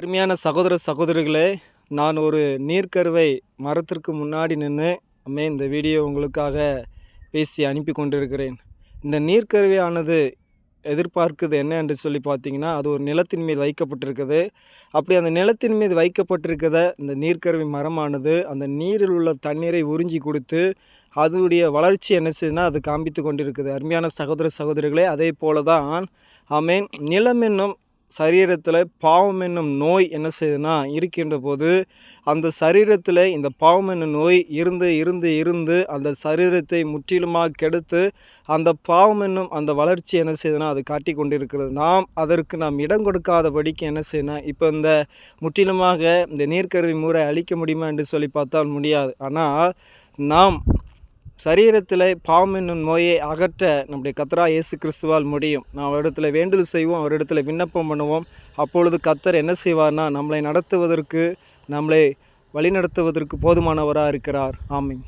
அருமையான சகோதர சகோதரிகளே நான் ஒரு நீர்க்கருவை மரத்திற்கு முன்னாடி நின்று அம்மே இந்த வீடியோ உங்களுக்காக பேசி அனுப்பி கொண்டிருக்கிறேன். இந்த நீர்க்கருவையானது எதிர்பார்க்குது என்ன என்று சொல்லி பார்த்தீங்கன்னா அது ஒரு நிலத்தின் மீது வைக்கப்பட்டிருக்குது. அப்படி அந்த நிலத்தின் மீது வைக்கப்பட்டிருக்கிற இந்த நீர்க்கருவி மரமானது அந்த நீரில் உள்ள தண்ணீரை உறிஞ்சி கொடுத்து அதனுடைய வளர்ச்சி என்ன செய்யுதுன்னா அது காண்பித்து கொண்டிருக்குது. அருமையான சகோதர சகோதரிகளே அதே போல தான் ஆமேன். நிலம் என்னும் சரீரத்தில் பாவம் என்னும் நோய் என்ன செய்யுதுன்னா இருக்கின்ற போது அந்த சரீரத்தில் இந்த பாவம் என்னும் நோய் இருந்து இருந்து இருந்து அந்த சரீரத்தை முற்றிலுமாக கெடுத்து அந்த பாவம் என்னும் அந்த வளர்ச்சி என்ன செய்யுதுன்னா அது காட்டி கொண்டிருக்கிறது. நாம் அதற்கு நாம் இடம் கொடுக்காதபடிக்கு என்ன செய்யணும் இப்போ இந்த முற்றிலுமாக இந்த நீர்க்கருவி மூரை அழிக்க முடியுமா என்று சொல்லி பார்த்தால் முடியாது. ஆனால் நாம் சரீரத்தில் பாவம் என்னும் நோயை அகற்ற நம்முடைய கத்தரா இயேசு கிறிஸ்துவால் முடியும். நாம் அவரிடத்தில் வேண்டுதல் செய்வோம் அவரிடத்தில் விண்ணப்பம் பண்ணுவோம். அப்பொழுது கத்தர் என்ன செய்வார்னா நம்மளை நடத்துவதற்கு நம்மளை வழிநடத்துவதற்கு போதுமானவராக இருக்கிறார். ஆமின்.